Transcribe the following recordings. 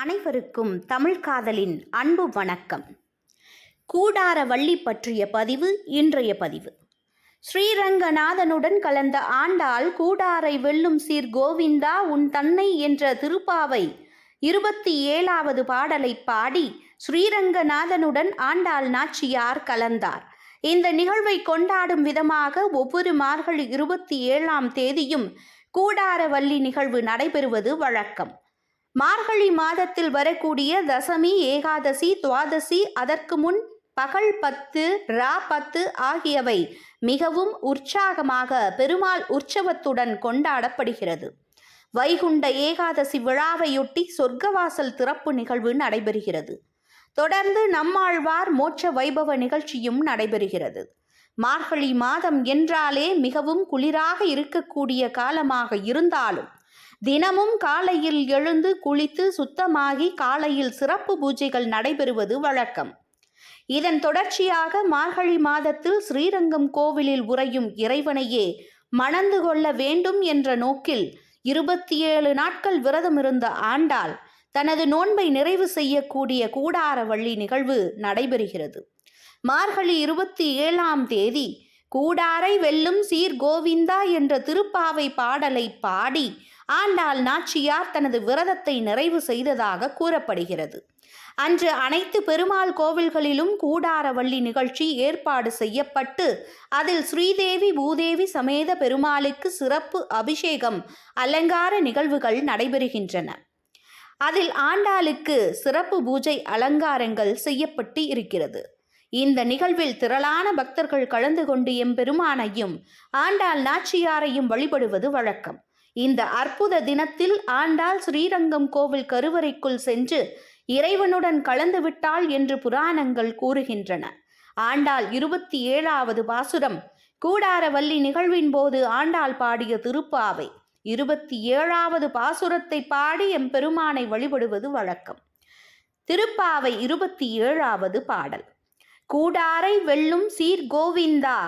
அனைவருக்கும் தமிழ் காதலின் அன்பு வணக்கம். கூடார வள்ளி பற்றிய பதிவு இன்றைய பதிவு. ஸ்ரீரங்கநாதனுடன் கலந்த ஆண்டாள் கூடாரை வெல்லும் சீர் கோவிந்தா உன் தன்னை என்ற திருப்பாவை இருபத்தி ஏழாவது பாடலை பாடி ஸ்ரீரங்கநாதனுடன் ஆண்டாள் நாச்சியார் கலந்தார். இந்த நிகழ்வை கொண்டாடும் விதமாக ஒவ்வொரு மார்கழி இருபத்தி ஏழாம் தேதியும் கூடாரவள்ளி நிகழ்வு நடைபெறுவது வழக்கம். மார்கழி மாதத்தில் வரக்கூடிய தசமி ஏகாதசி துவாதசி அதற்கு முன் பகல் பத்து ரா பத்து ஆகியவை மிகவும் உற்சாகமாக பெருமாள் உற்சவத்துடன் கொண்டாடப்படுகிறது. வைகுண்ட ஏகாதசி விழாவையொட்டி சொர்க்கவாசல் திறப்பு நிகழ்வு நடைபெறுகிறது. தொடர்ந்து நம்மாழ்வார் மோட்ச வைபவ நிகழ்ச்சியும் நடைபெறுகிறது. மார்கழி மாதம் என்றாலே மிகவும் குளிராக இருக்கக்கூடிய காலமாக இருந்தாலும் தினமும் காலையில் எழுந்து குளித்து சுத்தமாகி காலையில் சிறப்பு பூஜைகள் நடைபெறுவது வழக்கம். இதன் தொடர்ச்சியாக மார்கழி மாதத்தில் ஸ்ரீரங்கம் கோவிலில் உறையும் இறைவனையே மணந்து கொள்ள வேண்டும் என்ற நோக்கில் இருபத்தி ஏழு நாட்கள் விரதம் இருந்த ஆண்டாள் தனது நோன்பை நிறைவு செய்யக்கூடிய கூடாரவள்ளி நிகழ்வு நடைபெறுகிறது. மார்கழி இருபத்தி ஏழாம் தேதி கூடாரை வெல்லும் சீர் கோவிந்தா என்ற திருப்பாவை பாடலை பாடி ஆண்டாள் நாச்சியார் தனது விரதத்தை நிறைவு செய்ததாக கூறப்படுகிறது. அன்று அனைத்து பெருமாள் கோவில்களிலும் கூடாரவள்ளி நிகழ்ச்சி ஏற்பாடு செய்யப்பட்டு அதில் ஸ்ரீதேவி பூதேவி சமேத பெருமாளுக்கு சிறப்பு அபிஷேகம் அலங்கார நிகழ்வுகள் நடைபெறுகின்றன. அதில் ஆண்டாளுக்கு சிறப்பு பூஜை அலங்காரங்கள் செய்யப்பட்டு இருக்கிறது. இந்த நிகழ்வில் திரளான பக்தர்கள் கலந்து கொண்டு எம்பெருமானையும் ஆண்டாள் நாச்சியாரையும் வழிபடுவது வழக்கம். இந்த அற்புத தினத்தில் ஆண்டாள் ஸ்ரீரங்கம் கோவில் கருவறைக்குள் சென்று இறைவனுடன் கலந்து விட்டாள் என்று புராணங்கள் கூறுகின்றன. ஆண்டாள் இருபத்தி ஏழாவது பாசுரம். கூடாரவல்லி நிகழ்வின் போது ஆண்டாள் பாடிய திருப்பாவை. இருபத்தி ஏழாவது பாசுரத்தை பாடி எம்பெருமானை வழிபடுவது வழக்கம். திருப்பாவை இருபத்தி ஏழாவது பாடல். கூடாரை வெல்லும் சீர் கோவிந்தா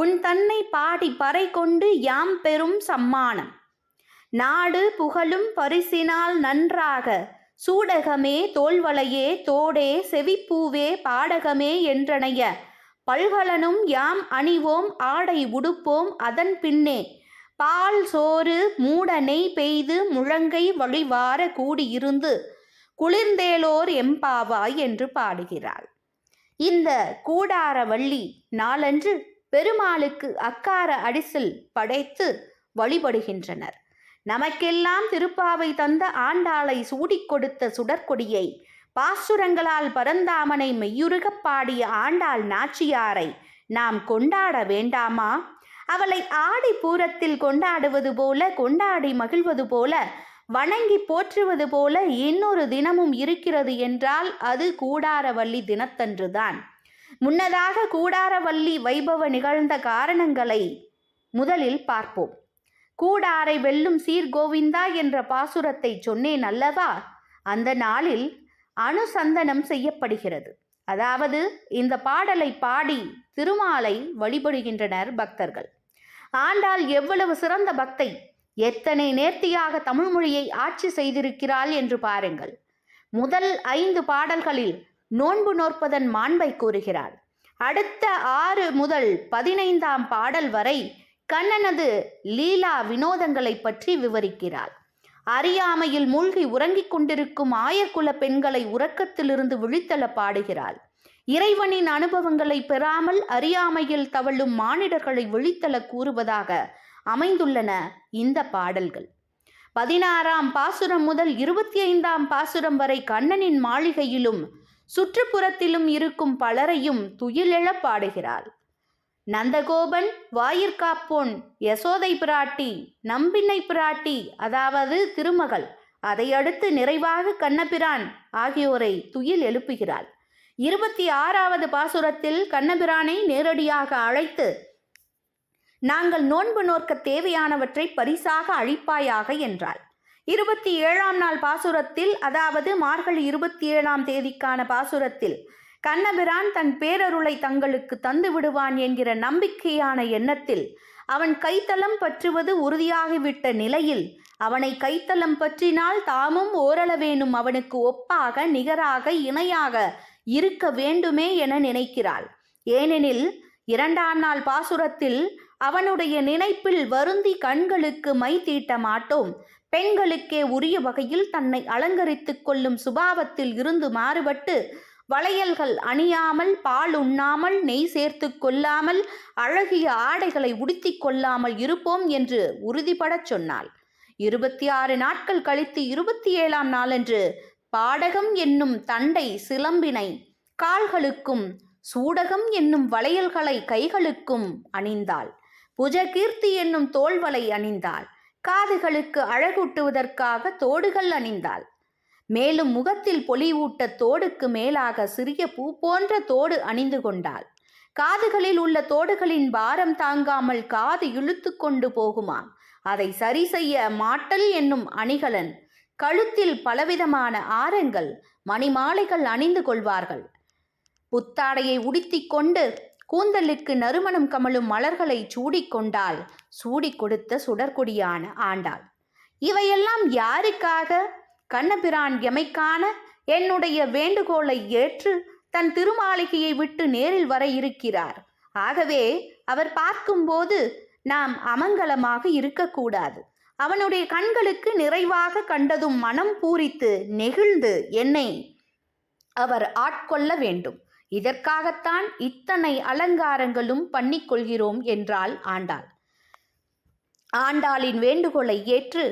உன் தன்னை பாடி பறை கொண்டு யாம் பெரும் சம்மானம். நாடு புகழும் பரிசினால் நன்றாக. சூடகமே தோல்வளையே தோடே செவிப்பூவே பாடகமே என்றனைய பல்கலனும் யாம் அணிவோம் ஆடை உடுப்போம் அதன் பின்னே. பால் சோறு மூடனை பெய்து முழங்கை வழிவார கூடியிருந்து குளிர்ந்தேலோர் எம்பாவாய் என்று பாடுகிறாள். இந்த கூடாரவள்ளி நாளன்று பெருமாளுக்கு அக்கார அடிசில் படைத்து வழிபடுகின்றனர். நமக்கெல்லாம் திருப்பாவை தந்த ஆண்டாளை சூடிக் கொடுத்த சுடற்கொடியை பாசுரங்களால் பரந்தாமனை மெய்யுருகப் பாடிய ஆண்டாள் நாச்சியாரை நாம் கொண்டாட வேண்டாமா? அவளை ஆடி பூரத்தில் கொண்டாடுவது போல கொண்டாடி மகிழ்வது போல வணங்கி போற்றுவது போல இன்னொரு தினமும் இருக்கிறது என்றால் அது கூடாரவல்லி தினத்தன்றுதான். முன்னதாக கூடாரவல்லி வைபவ நிகழ்ந்த காரணங்களை முதலில் பார்ப்போம். கூடாரை வெல்லும் சீர்கோவிந்தா என்ற பாசுரத்தை சொன்னேன் அல்லவா? அந்த நாளில் அனுசந்தனம் செய்யப்படுகிறது. அதாவது இந்த பாடலை பாடி திருமாலை வழிபடுகின்றனர் பக்தர்கள். ஆண்டால் எவ்வளவு சிறந்த பக்தை! எத்தனை நேர்த்தியாக தமிழ் மொழியை ஆட்சி செய்திருக்கிறாள் என்று பாருங்கள். முதல் ஐந்து பாடல்களில் நோன்பு நோற்பதன் மாண்பை கூறுகிறாள். அடுத்த ஆறு முதல் பதினைந்தாம் பாடல் வரை கண்ணனது லீலா வினோதங்களை பற்றி விவரிக்கிறாள். அறியாமையில் மூழ்கி உறங்கிக் கொண்டிருக்கும் ஆயர்குல பெண்களை உறக்கத்திலிருந்து விழித்தள பாடுகிறாள். இறைவனின் அனுபவங்களை பெறாமல் அறியாமையில் தவழும் மானிடர்களை விழித்தள கூறுவதாக அமைந்துள்ளன இந்த பாடல்கள். பதினாறாம் பாசுரம் முதல் இருபத்தி ஐந்தாம் பாசுரம் வரை கண்ணனின் மாளிகையிலும் சுற்றுப்புறத்திலும் இருக்கும் பலரையும் துயிலெழ பாடுகிறாள். நந்தகோபன் வாயிற்காப்போன் யசோதை பிராட்டி நம்பின்னை பிராட்டி அதாவது திருமகள். அதையடுத்து நிறைவாக கண்ணபிரான் ஆகியோரை துயில் எழுப்புகிறாள். இருபத்தி ஆறாவது பாசுரத்தில் கண்ணபிரானை நேரடியாக அழைத்து நாங்கள் நோன்பு நோக்க தேவையானவற்றை பரிசாக அழிப்பாயாக என்றாள். இருபத்தி ஏழாம் நாள் பாசுரத்தில் அதாவது மார்கழி இருபத்தி ஏழாம் தேதிக்கான பாசுரத்தில் கண்ணபிரான் தன் பேரருளை தங்களுக்கு தந்து விடுவான் என்கிற நம்பிக்கையான எண்ணத்தில் அவன் கைத்தளம் பற்றுவது உறுதியாகிவிட்ட நிலையில் அவனை கைத்தளம் பற்றினால் தாமும் ஓரளவேனும் அவனுக்கு ஒப்பாக நிகராக இணையாக இருக்க வேண்டுமே என நினைக்கிறாள். ஏனெனில் இரண்டாம் நாள் பாசுரத்தில் அவனுடைய நினைப்பில் வருந்தி கண்களுக்கு மை தீட்ட மாட்டோம். பெண்களுக்கே உரிய வகையில் தன்னை அலங்கரித்துக் கொள்ளும் சுபாவத்தில் இருந்து மாறுபட்டு வளையல்கள் அணியாமல் பால் உண்ணாமல் நெய் சேர்த்து கொள்ளாமல் அழகிய ஆடைகளை உடுத்திக் கொள்ளாமல் இருப்போம் என்று உறுதிபடச் சொன்னாள். இருபத்தி ஆறு நாட்கள் கழித்து இருபத்தி ஏழாம் நாளன்று பாடகம் என்னும் தண்டை சிலம்பினை கால்களுக்கும் சூடகம் என்னும் வளையல்களை கைகளுக்கும் அணிந்தாள். புஜகீர்த்தி என்னும் தோள்வலை அணிந்தாள். காதுகளுக்கு அழகூட்டுவதற்காக தோடுகள் அணிந்தாள். மேலும் முகத்தில் பொலிவூட்ட தோடுக்கு மேலாக சிறிய பூ போன்ற தோடு அணிந்து கொண்டாள். காதுகளில் உள்ள தோடுகளின் பாரம் தாங்காமல் காது இழுத்து கொண்டு போகுமாம். அதை சரி செய்ய மாட்டல் என்னும் அணிகலன். கழுத்தில் பலவிதமான ஆரங்கள் மணிமாலைகள் அணிந்து கொள்வார்கள். புத்தாடையை உடுத்திக் கொண்டு கூந்தலுக்கு நறுமணம் கமழும் மலர்களை சூடிக்கொண்டால் சூடி கொடுத்த சுடற்குடியான ஆண்டாள். இவையெல்லாம் யாருக்காக? கண்ணபிரான் எமைக்கான என்னுடைய வேண்டுகோளை ஏற்று தன் திருமாளிகையை விட்டு நேரில் வர இருக்கிறார். ஆகவே அவர் பார்க்கும்போது நாம் அமங்கலமாக இருக்கக்கூடாது. அவனுடைய கண்களுக்கு நிறைவாக கண்டதும் மனம் பூரித்து நெகிழ்ந்து என்னை அவர் ஆட்கொள்ள வேண்டும். இதற்காகத்தான் இத்தனை அலங்காரங்களும் பண்ணிக்கொள்கிறோம் என்றாள் ஆண்டாள். ஆண்டாளின் வேண்டுகோளை ஏற்று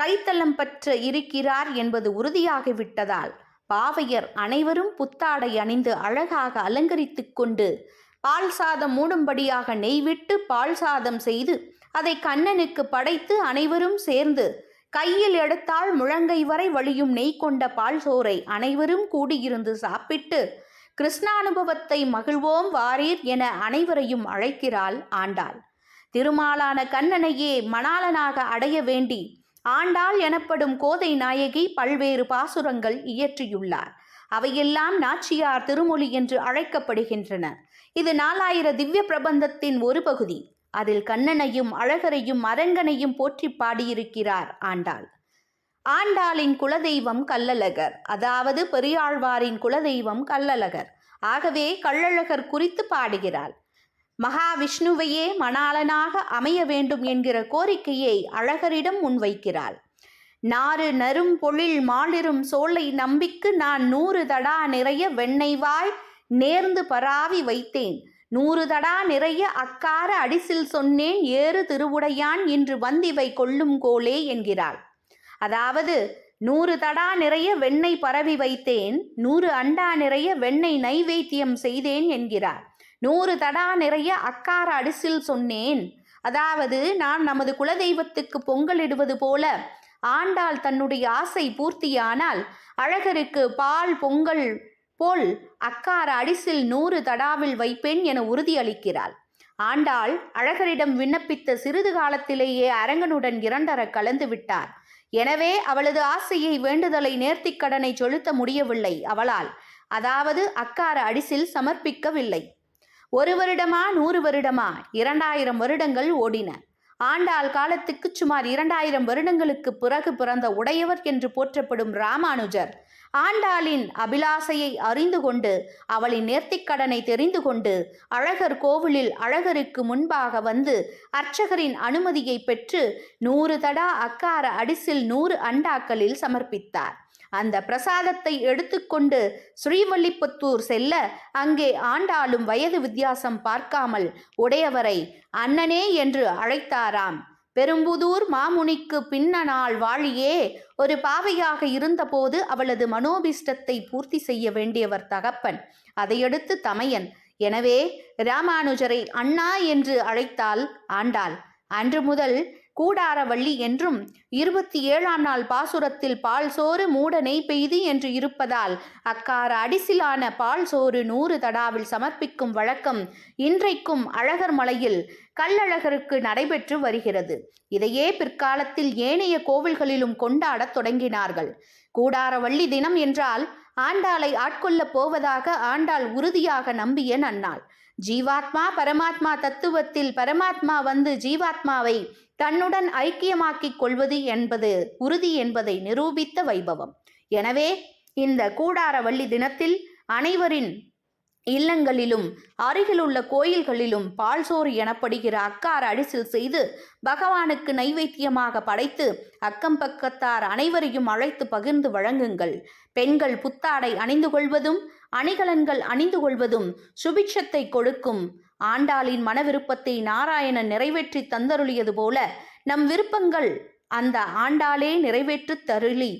கைத்தளம் பற்ற இருக்கிறார் என்பது உறுதியாகிவிட்டதால் பாவையர் அனைவரும் புத்தாடை அணிந்து அழகாக அலங்கரித்து கொண்டு பால் சாதம் மூடும்படியாக நெய்விட்டு பால் சாதம் செய்து அதை கண்ணனுக்கு படைத்து அனைவரும் சேர்ந்து கையில் எடுத்தால் முழங்கை வரை வழியும் நெய் கொண்ட பால் சோறை அனைவரும் கூடியிருந்து சாப்பிட்டு கிருஷ்ணானுபவத்தை மகிழ்வோம் வாரீர் என அனைவரையும் அழைக்கிறாள் ஆண்டாள். திருமாலான கண்ணனையே மணாளனாக அடைய வேண்டி ஆண்டாள் எனப்படும் கோதை நாயகி பல்வேறு பாசுரங்கள் இயற்றியுள்ளார். அவையெல்லாம் நாச்சியார் திருமொழி என்று அழைக்கப்படுகின்றன. இது நாலாயிர திவ்ய பிரபந்தத்தின் ஒரு பகுதி. அதில் கண்ணனையும் அழகரையும் அரங்கனையும் போற்றி பாடியிருக்கிறார் ஆண்டாள். ஆண்டாளின் குலதெய்வம் கள்ளழகர். அதாவது பெரியாழ்வாரின் குலதெய்வம் கள்ளழகர். ஆகவே கள்ளழகர் குறித்து பாடுகிறாள். மகாவிஷ்ணுவையே மணாளனாக அமைய வேண்டும் என்கிற கோரிக்கையை அழகரிடம் முன்வைக்கிறாள். நாறு நரும் பொழில் மாலிரும் சோலை நம்பிக்கு நான் நூறு தடா நிறைய வெண்ணெய் வாய் நேர்ந்து பராவி வைத்தேன். நூறு தடா நிறைய அக்கார அடிசில் சொன்னேன் ஏறு திருவுடையான் இன்று வந்திவை கொள்ளும் கோலே என்கிறாள். அதாவது நூறு தடா நிறைய வெண்ணெய் பரவி வைத்தேன் நூறு அண்டா நிறைய வெண்ணெய் நைவேத்தியம் செய்தேன் என்கிறார் நூறு தடா நிறைய அக்கார அடிசில் சொன்னேன். அதாவது நான் நமது குலதெய்வத்துக்கு பொங்கலிடுவது போல ஆண்டாள் தன்னுடைய ஆசை பூர்த்தியானால் அழகருக்கு பால் பொங்கல் போல் அக்கார அடிசில் நூறு தடாவில் வைப்பேன் என உறுதியளிக்கிறாள். ஆண்டாள் அழகரிடம் விண்ணப்பித்த சிறிது காலத்திலேயே அரங்கனுடன் இரண்டர கலந்து விட்டார். எனவே அவளது ஆசையை வேண்டுதலை நேர்த்திக் கடனை செலுத்த முடியவில்லை அவளால். அதாவது அக்கார அடிசில் சமர்ப்பிக்கவில்லை. ஒரு வருடமா நூறு வருடமா? இரண்டாயிரம் வருடங்கள் ஓடின. ஆண்டாள் காலத்துக்கு சுமார் இரண்டாயிரம் வருடங்களுக்கு பிறகு பிறந்த உடையவர் என்று போற்றப்படும் ராமானுஜர் ஆண்டாளின் அபிலாசையை அறிந்து கொண்டு அவளின் நேர்த்திக்கடனை தெரிந்து கொண்டு அழகர் கோவிலில் அழகருக்கு முன்பாக வந்து அர்ச்சகரின் அனுமதியை பெற்று நூறு தடா அக்கார அடிசில் நூறு அண்டாக்களில் சமர்ப்பித்தார். அந்த பிரசாதத்தை எடுத்துக்கொண்டு ஸ்ரீவல்லிபுத்தூர் செல்ல அங்கே ஆண்டாலும் வயது வித்தியாசம் பார்க்காமல் உடையவரை அண்ணனே என்று அழைத்தாராம். பெரும்புதூர் மாமுனிக்கு பின்ன நாள் வாழியே ஒரு பாவையாக இருந்தபோது அவளது மனோபிஷ்டத்தை பூர்த்தி செய்ய வேண்டியவர் தகப்பன். அதையடுத்து தமையன் எனவே ராமானுஜரை அண்ணா என்று அழைத்தால் ஆண்டாள். அன்று முதல் கூடாரவள்ளி என்றும் இருபத்தி ஏழாம் நாள் பாசுரத்தில் பால் சோறு மூட நெய் பெய்து என்று இருப்பதால் அக்கார அடிசிலான பால் சோறு நூறு தடாவில் சமர்ப்பிக்கும் வழக்கம் இன்றைக்கும் அழகர் மலையில் கள்ளழகருக்கு நடைபெற்று வருகிறது. இதையே பிற்காலத்தில் ஏனைய கோவில்களிலும் கொண்டாடத் தொடங்கினார்கள். கூடாரவள்ளி தினம் என்றால் ஆண்டாளை ஆட்கொள்ளப் போவதாக ஆண்டாள் உறுதியாக நம்பிய நன்னாள். ஜீவாத்மா பரமாத்மா தத்துவத்தில் பரமாத்மா வந்து ஜீவாத்மாவை தன்னுடன் ஐக்கியமாக்கிக் கொள்வது என்பது உறுதி என்பதை நிரூபித்த வைபவம். எனவே இந்த கூடாரவள்ளி தினத்தில் அனைவரின் இல்லங்களிலும் அருகிலுள்ள கோயில்களிலும் பால்சோறு எனப்படுகிற அக்கார அடிசில் செய்து பகவானுக்கு நைவேத்தியமாக படைத்து அக்கம் பக்கத்தார் அனைவரையும் அழைத்து பகிர்ந்து வழங்குங்கள். பெண்கள் புத்தாடை அணிந்து கொள்வதும் அணிகலன்கள் அணிந்து கொள்வதும் சுபிட்சத்தை கொடுக்கும் ஆண்டாளின் மன விருப்பத்தை நாராயணன் நிறைவேற்றி தந்தருளியது போல நம் விருப்பங்கள் அந்த ஆண்டாளே நிறைவேற்றுத் தருளி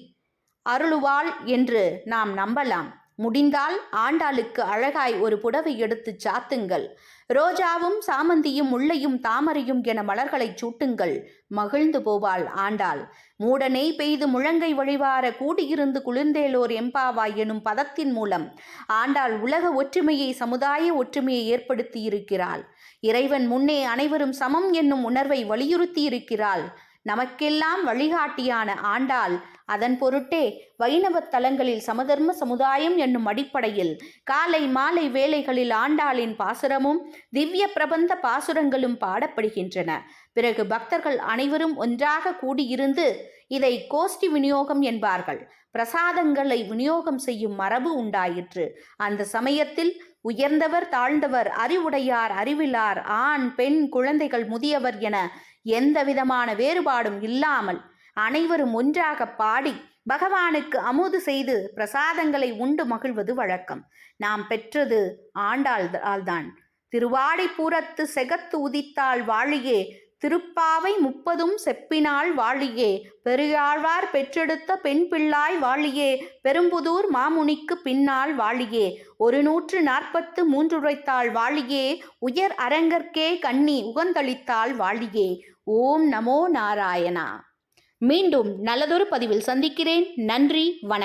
அருளுவாள் என்று நாம் நம்பலாம். முடிந்தால் ஆண்டாளுக்கு அழகாய் ஒரு புடவை எடுத்துச் சாத்துங்கள். ரோஜாவும் சாமந்தியும் முல்லையும் தாமரையும் என மலர்களைச் சூட்டுங்கள். மகிழ்ந்து போவாள் ஆண்டாள். மூடனை பெய்து முழங்கை வழிவார கூடியிருந்து குளிர்ந்தேலோர் எம்பாவாய் எனும் பதத்தின் மூலம் ஆண்டாள் உலக ஒற்றுமையை சமுதாய ஒற்றுமையை ஏற்படுத்தியிருக்கிறாள். இறைவன் முன்னே அனைவரும் சமம் என்னும் உணர்வை வலியுறுத்தி இருக்கிறாள் நமக்கெல்லாம் வழிகாட்டியான ஆண்டாள். அதன் பொருட்டே வைணவத் தலங்களில் சமதர்ம சமுதாயம் என்னும் அடிப்படையில் காலை மாலை வேளைகளில் ஆண்டாளின் பாசுரமும் திவ்ய பிரபந்த பாசுரங்களும் பாடப்படுகின்றன. பிறகு பக்தர்கள் அனைவரும் ஒன்றாக கூடியிருந்து இதை கோஷ்டி விநியோகம் என்பார்கள். பிரசாதங்களை விநியோகம் செய்யும் மரபு உண்டாயிற்று. அந்த சமயத்தில் உயர்ந்தவர் தாழ்ந்தவர் அறிவுடையார் அறிவிலார் ஆண் பெண் குழந்தைகள் முதியவர் என எந்த விதமான வேறுபாடும் இல்லாமல் அனைவரும் ஒன்றாக பாடி பகவானுக்கு அமுது செய்து பிரசாதங்களை உண்டு மகிழ்வது வழக்கம். நாம் பெற்றது ஆண்டாள்தால்தான் திருவாடிபுரத்து செகத்து உதித்தாள் வாழியே திருப்பாவை முப்பதும் செப்பினாள் வாழியே. பெரியாழ்வார் பெற்றெடுத்த பெண் பிள்ளாய் வாழியே. பெரும்புதூர் மாமுனிக்கு பின்னால் வாழியே. ஒரு நூற்று நாற்பத்து மூன்றுரைத்தாள் வாழியே. உயர் அரங்கற்கே கண்ணி உகந்தளித்தாள் வாழியே. ஓம் நமோ நாராயணா. மீண்டும் நல்லதொரு பதிவில் சந்திக்கிறேன். நன்றி வணக்கம்.